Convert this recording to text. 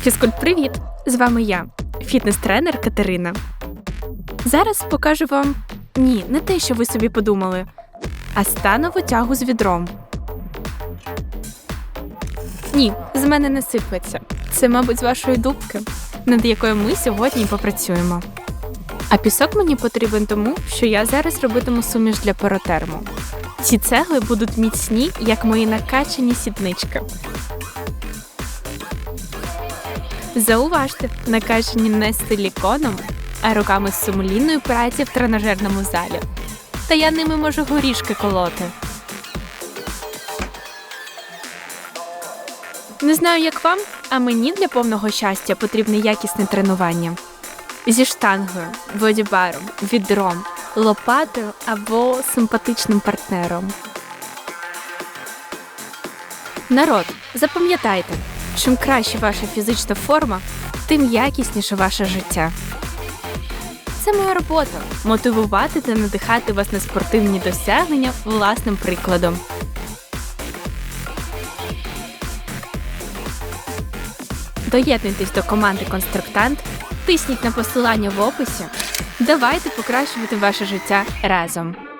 Фізкульт, привіт! З вами я, фітнес-тренер Катерина. Зараз покажу вам ні, не те, що ви собі подумали, а станову тягу з відром. Ні, з мене не сипеться. Це, мабуть, з вашої дубки, над якою ми сьогодні попрацюємо. А пісок мені потрібен тому, що я зараз робитиму суміш для паротерму. Ці цегли будуть міцні, як мої накачані сіднички. Зауважте, накачані не силіконом, а руками з сумлінної праці в тренажерному залі. Та я ними можу горішки колоти. Не знаю, як вам, а мені для повного щастя потрібне якісне тренування. Зі штангою, бодібаром, відром, лопатою або симпатичним партнером. Народ, запам'ятайте, чим краще ваша фізична форма, тим якісніше ваше життя. Це моя робота мотивувати та надихати вас на спортивні досягнення власним прикладом. Доєднуйтесь до команди Конструктант, тисніть на посилання в описі. Давайте покращувати ваше життя разом.